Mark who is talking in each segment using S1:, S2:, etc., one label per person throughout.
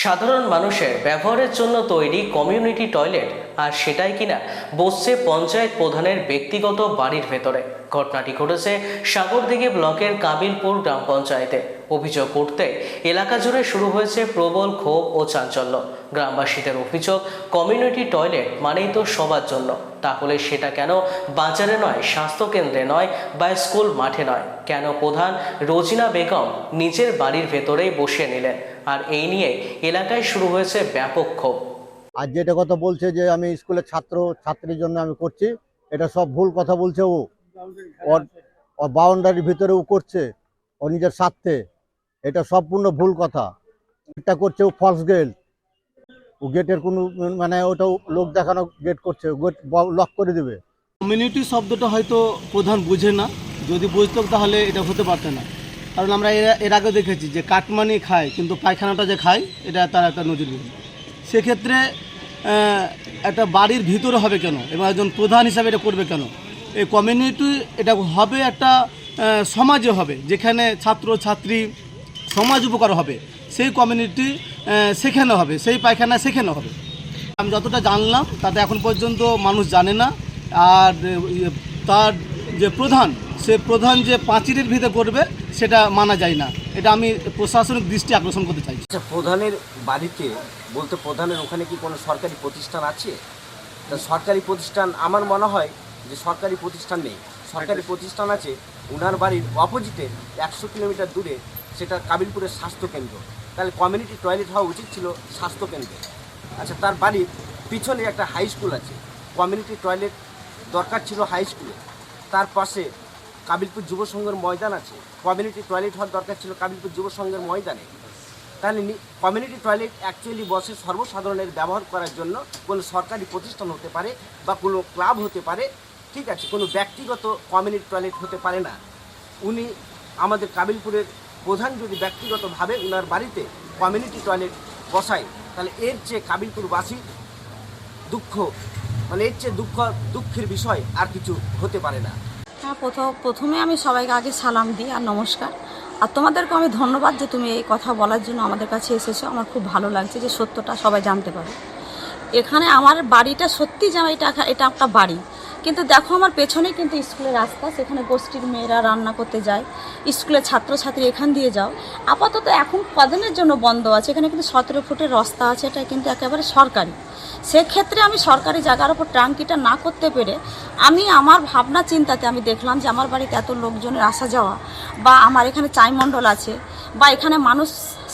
S1: সাধারণ মানুষের ব্যবহারের জন্য তৈরি কমিউনিটি টয়লেট আর সেটাই কিনা বসছে পঞ্চায়েত প্রধানের ব্যক্তিগত বাড়ির ভেতরে। ঘটনাটি ঘটেছে সাগরদিঘি ব্লকের কাবিলপুর গ্রাম পঞ্চায়েতে। অভিযোগ করতে এলাকা জুড়ে শুরু হয়েছে প্রবল ক্ষোভ ও চাঞ্চল্য। গ্রামবাসীদের অভিযোগ, কমিউনিটি টয়লেট মানেই তো সবার জন্য। তাহলে সেটা কেন বাজারে নয়, স্বাস্থ্যকেন্দ্রে নয় বা স্কুল মাঠে নয়? কেন প্রধান রোজিনা বেগম নিজের বাড়ির ভেতরেই বসিয়ে নিলেন? আর এই নিয়ে এলাকায় শুরু হয়েছে ব্যাপক ক্ষোভ।
S2: আর যেটা কথা বলছে যে আমি স্কুলের ছাত্র ছাত্রীর জন্য আমি করছি এটা সব ভুল কথা বলছে ও। ওর ওর বাউন্ডারির ভিতরে ও করছে ও নিজের স্বার্থে। এটা সম্পূর্ণ ভুল কথা। এটা করছে ও ফলস গেট ও গেটের কোনো মানে ওটা লোক দেখানো গেট করছে গেট লক করে দেবে।
S3: কমিউনিটি শব্দটা হয়তো প্রধান বুঝে না। যদি বুঝতো তাহলে এটা হতে পারতো না। কারণ আমরা এর আগে দেখেছি যে কাটমানি খায়, কিন্তু পায়খানাটা যে খায়, এটা তার একটা নজরবিহীন সেক্ষেত্রে একটা বাড়ির ভিতরে হবে কেন? এবং একজন প্রধান হিসাবে এটা করবে কেন? এই কমিউনিটি এটা হবে একটা সমাজে হবে, যেখানে ছাত্র, ছাত্রী, সমাজ উপকার হবে। সেই কমিউনিটি সেখানে হবে, সেই পায়খানা সেখানে হবে। আমি যতটা জানলাম, তাতে এখন পর্যন্ত মানুষ জানে না। আর তার যে প্রধান, সে প্রধান যে পাঁচিরের ভিতরে করবে সেটা মানা যায় না। এটা আমি প্রশাসনিক দৃষ্টি আকর্ষণ করতে চাই।
S4: আচ্ছা প্রধানের বাড়িতে বলতে প্রধানের ওখানে কি কোনো সরকারি প্রতিষ্ঠান আছে? তা সরকারি প্রতিষ্ঠান, আমার মনে হয় যে সরকারি প্রতিষ্ঠান নেই। সরকারি প্রতিষ্ঠান আছে, উনার বাড়ির অপোজিটে একশো কিলোমিটার দূরে সেটা কাবিলপুরের স্বাস্থ্যকেন্দ্র। তাহলে কমিউনিটি টয়লেট হওয়া উচিত ছিল স্বাস্থ্যকেন্দ্রে। আচ্ছা তার বাড়ির পিছনে একটা হাই স্কুল আছে। কমিউনিটি টয়লেট দরকার ছিল হাই স্কুলে। তার পাশে কাবিলপুর যুব সংঘের ময়দান আছে। কমিউনিটি টয়লেট হওয়ার দরকার ছিল কাবিলপুর যুব সংঘের ময়দানে। তাহলে কমিউনিটি টয়লেট অ্যাকচুয়ালি বসে সর্বসাধারণের ব্যবহার করার জন্য কোনো সরকারি প্রতিষ্ঠান হতে পারে বা কোনো ক্লাব হতে পারে, ঠিক আছে? কোনো ব্যক্তিগত কমিউনিটি টয়লেট হতে পারে না। উনি আমাদের কাবিলপুরের প্রধান যদি ব্যক্তিগতভাবে উনার বাড়িতে কমিউনিটি টয়লেট বসায়, তাহলে এর চেয়ে কাবিলপুরবাসী দুঃখ মানে এর চেয়ে দুঃখ, দুঃখের বিষয় আর কিছু হতে পারে না।
S5: হ্যাঁ প্রথম প্রথমে আমি সবাইকে আগে সালাম দিই আর নমস্কার। আর তোমাদেরকে আমি ধন্যবাদ যে তুমি এই কথা বলার জন্য আমাদের কাছে এসেছ। আমার খুব ভালো লাগছে যে সত্যটা সবাই জানতে পারে। এখানে আমার বাড়িটা সত্যি যে এটা এটা একটা বাড়ি। কিন্তু দেখো আমার পেছনে কিন্তু স্কুলের রাস্তা, সেখানে গোষ্ঠীর মেয়েরা রান্না করতে যায়। স্কুলের ছাত্রছাত্রী এখান দিয়ে যাও। আপাতত এখন কদিনের জন্য বন্ধ আছে? এখানে কিন্তু সতেরো ফুটের রাস্তা আছে, এটা কিন্তু একেবারে সরকারি। সেক্ষেত্রে আমি সরকারি জায়গার ওপর ট্যাঙ্কিটা না করতে পেরে আমি আমার ভাবনা চিন্তাতে আমি দেখলাম যে আমার বাড়িতে এত লোকজনের আসা যাওয়া বা আমার এখানে চাইমণ্ডল আছে বা এখানে মানুষ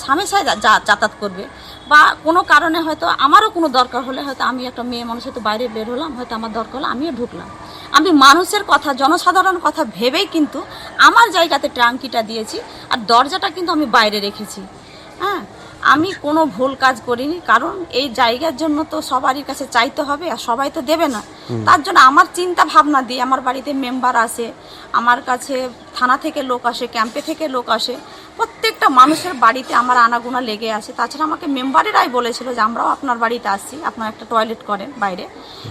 S5: হামেশাই যা- যা- যাতায়াত করবে বা কোনো কারণে হয়তো আমারও কোনো দরকার হলে হয়তো আমি একটা মেয়ে মানুষ হয়তো বাইরে বের হলাম হয়তো আমার দরকার হলো আমিও ঢুকলাম। আমি মানুষের কথা জনসাধারণ কথা ভেবেই কিন্তু আমার জায়গাতে ট্যাঙ্কিটা দিয়েছি আর দরজাটা কিন্তু আমি বাইরে রেখেছি। হ্যাঁ আমি কোনো ভুল কাজ করিনি কারণ এই জায়গার জন্য তো সবারই কাছে চাইতে হবে আর সবাই তো দেবে না। তার জন্য আমার চিন্তা ভাবনা দিয়ে আমার বাড়িতে মেম্বার আসে আমার কাছে থানা থেকে লোক আসে ক্যাম্পে থেকে লোক আসে প্রত্যেকটা মানুষের বাড়িতে আমার আনাগোনা লেগে আসে তাছাড়া আমাকে মেম্বারেরাই বলেছিল যে আমরাও আপনার বাড়িতে আসছি, আপনার একটা টয়লেট করেন বাইরে।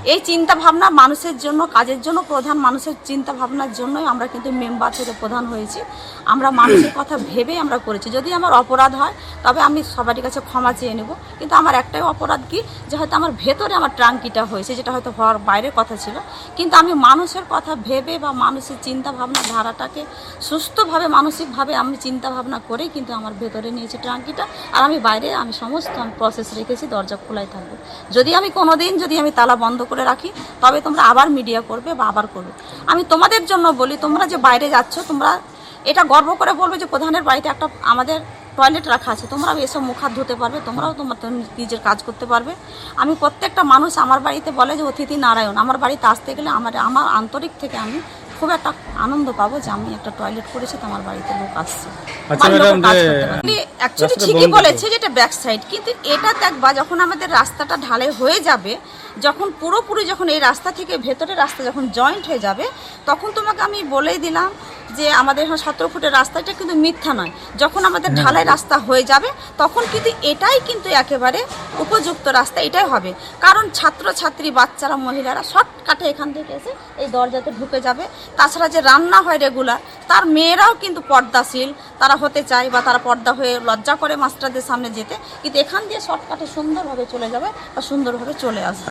S5: এই চিন্তা ভাবনা মানুষের জন্য, কাজের জন্য প্রধান মানুষের চিন্তা ভাবনার জন্যই আমরা কিন্তু মেম্বার থেকে প্রধান হয়েছি। আমরা মানুষের কথা ভেবেই আমরা করেছি। যদি আমার অপরাধ হয়, তবে আমি সবারই কাছে ক্ষমা চেয়ে নেব। কিন্তু আমার একটাই অপরাধ কি? যে হয়তো আমার ভেতরে আমার ট্রাঙ্কিটা হয়েছে, যেটা হয়তো হওয়ার বাইরের কথা ছিল। কিন্তু আমি মানুষের কথা ভেবে বা মানুষের চিন্তা ভাবনা ধারাটাকে সুস্থভাবে, মানসিকভাবে আমি চিন্তা ভাবনা করেই কিন্তু আমার ভেতরে নিয়েছে ট্রাঙ্কিটা। আর আমি বাইরে, আমি সমস্ত, আমি প্রসেস রেখেছি, দরজা খোলাই থাকবে। যদি আমি কোনো দিন যদি আমি তালা বন্ধ করে রাখি, তবে তোমরা আবার মিডিয়া করবে বা আবার করবে। আমি তোমাদের জন্য বলি, তোমরা যে বাইরে যাচ্ছ, তোমরা এটা গর্ব করে বলবে যে প্রধানের বাড়িতে একটা আমাদের টয়লেট রাখা আছে। তোমরাও এসব মুখ হাত ধুতে পারবে, তোমরাও তোমার নিজের কাজ করতে পারবে। আমি প্রত্যেকটা মানুষ আমার বাড়িতে বলে যে, অতিথি নারায়ণ, আমার বাড়িতে আসতে গেলে আমার আমার আন্তরিক থেকে আমি খুব একটা আনন্দ পাবো যে আমি একটা টয়লেট করেছি তো আমার বাড়িতে লোক আসছে। অ্যাকচুয়ালি ঠিকই বলেছে যে এটা ব্যাক সাইড কিন্তু এটা দেখবা যখন আমাদের রাস্তাটা ঢালাই হয়ে যাবে যখন পুরোপুরি যখন এই রাস্তা থেকে ভেতরের রাস্তা যখন জয়েন্ট হয়ে যাবে তখন তোমাকে আমি বলেই দিলাম যে আমাদের এখন সতেরো ফুটের রাস্তাটা কিন্তু মিথ্যা নয়। যখন আমাদের ঢালাই রাস্তা হয়ে যাবে তখন কিন্তু এটাই কিন্তু একেবারে উপযুক্ত রাস্তা এটাই হবে। কারণ ছাত্র ছাত্রী বাচ্চারা মহিলারা শর্টকাটে এখান থেকে এসে এই দরজাতে ঢুকে যাবে। তাছাড়া যে রান্না হয় রেগুলার তার মেয়েরাও কিন্তু পর্দাশীল। তারা হতে চায় বা তারা পর্দা হয়ে লজ্জা করে মাস্টারদের সামনে যেতে, কিন্তু এখান দিয়ে শর্টকাটে সুন্দরভাবে চলে যাবে বা সুন্দরভাবে চলে আসবে।